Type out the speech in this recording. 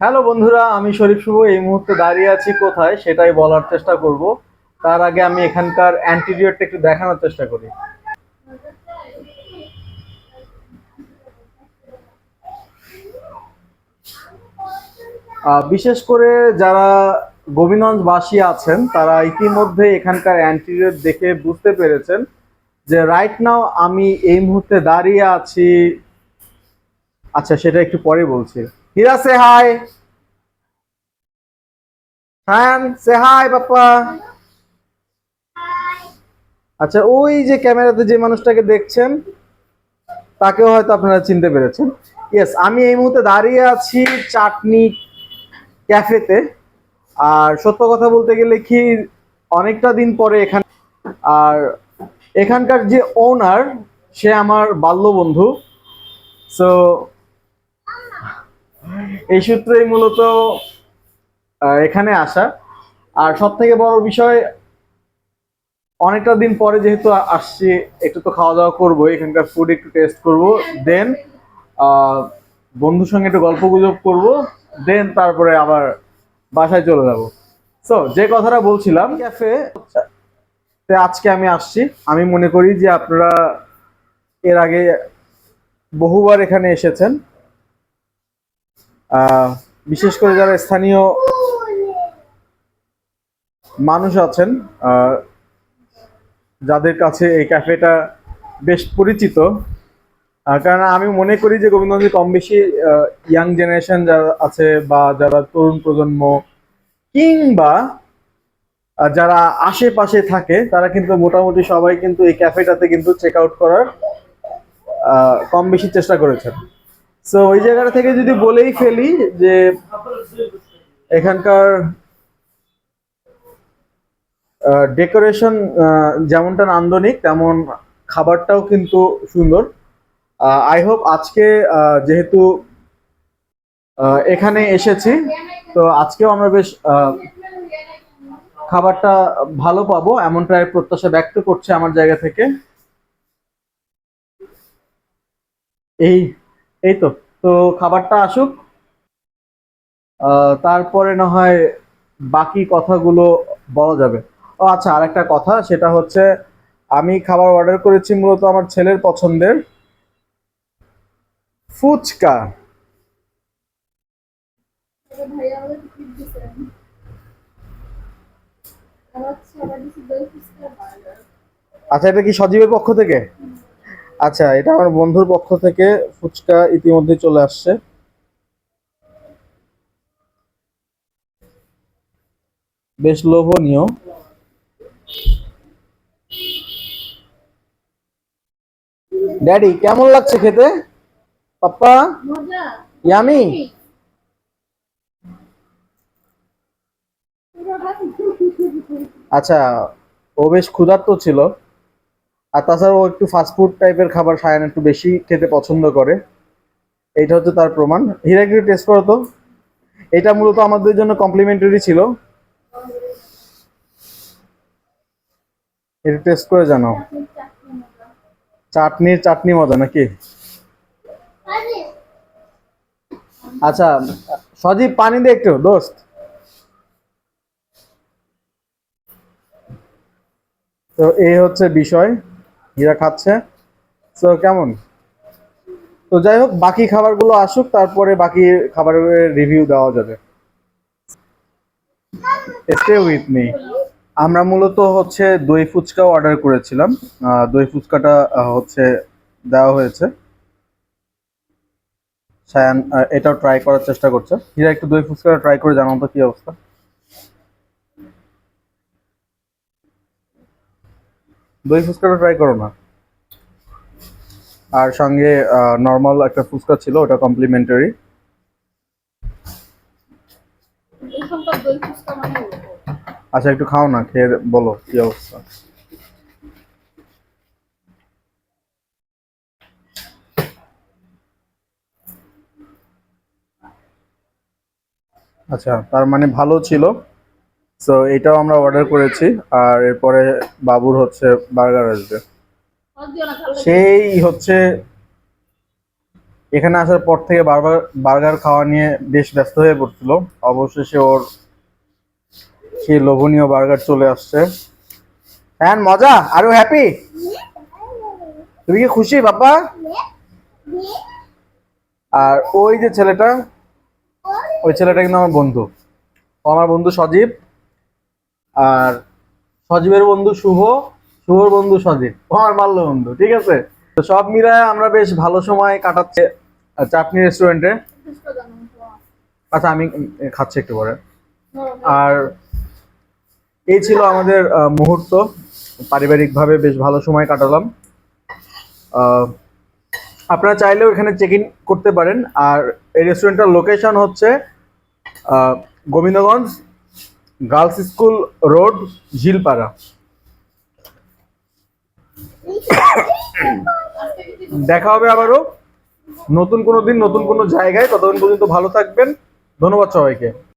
Hello বন্ধুরা, আমি শরীফ শুভ। এই মুহূর্তে দাঁড়িয়ে আছি কোথায় সেটাই বলার চেষ্টা করব। তার আগে আমি এখানকার অ্যান্টিরিয়রটা একটু দেখানোর চেষ্টা করি। বিশেষ করে যারা গোবিন্দগঞ্জবাসী আছেন, তারা ইতিমধ্যে এখানকার অ্যান্টিরিয়র দেখে বুঝতে পেরেছেন যে রাইট নাও আমি এই মুহূর্তে দাঁড়িয়ে আছি। আচ্ছা সেটা একটু পরে বলছি। হীরা সে হাই হ্যান সে হাই বাপ্পা আচ্ছা ওই যে ক্যামেরাতে যে মানুষটাকে দেখছেন, তাকেও হয়তো আপনারা চিনতে পেরেছেন। ইয়েস আমি এই মুহূর্তে দাঁড়িয়ে আছি চাটনি ক্যাফেতে। আর সত্য কথা বলতে গেলে কি, অনেকটা দিন পরে এখানে আর এখানকার যে ওনার সে আমার বাল্য বন্ধু সো এই সূত্রেই মূলত এখানে আসা। আর সব থেকে বড় বিষয় অনেকটা দিন পরে যেহেতু আসছি একটু তো খাওয়া দাওয়া করব এখানকার ফুড একটু টেস্ট করব দেন বন্ধুর সঙ্গে একটু গল্প গুজব করব দেন তারপরে আবার বাসায় চলে যাব। সো যে কথাটা বলছিলাম ক্যাফে আজকে আমি আসছি। আমি মনে করি যে আপনারা এর আগে বহুবার এখানে এসেছেন। বিশেষ করে যারা স্থানীয় মানুষ আছেন যাদের কাছে এই ক্যাফেটা বেশ পরিচিত কারণ আমি মনে করি যে গোবিন্দগঞ্জে কম বেশি ইয়াং জেনারেশন যারা আছে বা যারা তরুণ প্রজন্ম, কিংবা যারা আশেপাশে থাকে, তারা কিন্তু মোটামুটি সবাই কিন্তু এই ক্যাফেটাতে কিন্তু চেক আউট করার কম বেশি চেষ্টা করেছেন। সো ওই জায়গাটা থেকে যদি বলেই ফেলি যে এখানকার ডেকোরেশন যেমনটা নান্দনিক, তেমন খাবারটাও কিন্তু সুন্দর। আই হোপ আজকে যেহেতু এখানে এসেছি, তো আজকেও আমরা বেশ খাবারটা ভালো পাবো এমনটাই প্রত্যাশা ব্যক্ত করছে আমার জায়গা থেকে। এই এই তো তো খাবারটা আসুক। তারপরে না হয় বাকি কথাগুলো বলা যাবে। ও আচ্ছা আর একটা কথা, সেটা হচ্ছে আমি খাবার অর্ডার করেছি মূলত আমার ছেলের পছন্দের ফুচকা। আচ্ছা এটা কি সজীবের পক্ষ থেকে? আচ্ছা এটা আমার বন্ধুর পক্ষ থেকে ফুচকা ইতিমধ্যে চলে আসছে। বেশ লোভনীয়। ড্যাডি কেমন লাগছে খেতে? পাপ্পা? ইয়ামি? আচ্ছা ও বেশ ক্ষুধার্ত ছিল। আর তাছাড়াও একটু ফাস্টফুড টাইপের খাবার সায়ান একটু বেশি খেতে পছন্দ করে। এইটা হচ্ছে তার প্রমাণ। হীরা একটু টেস্ট করো তো। এটা মূলত আমাদের জন্য কমপ্লিমেন্টারি ছিল। এটা টেস্ট করে জানাও। চাটনির চাটনি মজা নাকি? আচ্ছা সজীব, পানি দে একটু, দোস্ত। তো এই হচ্ছে বিষয়। হীরা খাচ্ছে। তো কেমন? তো যাই হোক, বাকি খাবারগুলো আসুক, তারপরে বাকি খাবারের রিভিউ দেওয়া যাবে। স্টে উইথ মি আমরা মূলত হচ্ছে দই ফুচকাও অর্ডার করেছিলাম। দই ফুচকাটা হচ্ছে দেওয়া হয়েছে। সায়ান এটাও ট্রাই করার চেষ্টা করছে। হীরা, একটু দই ফুচকাটা ট্রাই করে জানাও তো কি অবস্থা? দই ফুচকাটা ট্রাই করো না। আর সঙ্গে নর্মাল একটা ফুচকা ছিল ওটা কমপ্লিমেন্টারি মানে। আচ্ছা একটু খাও না খেয়ে বলো কি অবস্থা? আচ্ছা তার মানে ভালো ছিল। সো এটাও আমরা অর্ডার করেছি, আর এরপরে বাবুর হচ্ছে বার্গার আসবে। সেই হচ্ছে, এখানে আসার পর থেকে বারবার বার্গার খাওয়া নিয়ে বেশ ব্যস্ত হয়ে পড়ছিল। অবশেষে ওর সেই লোভনীয় বার্গার চলে আসছে। হ্যাঁ মজা? আরও হ্যাপি তুমি কি খুশি বাবা আর ওই যে ছেলেটা, ওই ছেলেটা কিন্তু আমার বন্ধু। আমার বন্ধু সজীব। আর সজীবের বন্ধু শুভ, শুভর বন্ধু সজীব। আমার মাল্য বন্ধু, ঠিক আছে? তো সব মিলায় আমরা বেশ ভালো সময় কাটাচ্ছে চাটনি রেস্টুরেন্টে। আচ্ছা আমি খাচ্ছি একটু পরে। আর এই ছিল আমাদের মুহূর্ত। পারিবারিকভাবে বেশ ভালো সময় কাটালাম। আপনারা চাইলেও এখানে চেক ইন করতে পারেন। আর এই রেস্টুরেন্টটার লোকেশন হচ্ছে Gobindaganj girls school road, Jhilpara. দেখা হবে আবারও। নতুন কোনো দিন, নতুন কোনো জায়গায়। ততদিন পর্যন্ত ভালো থাকবেন। ধন্যবাদ সবাইকে।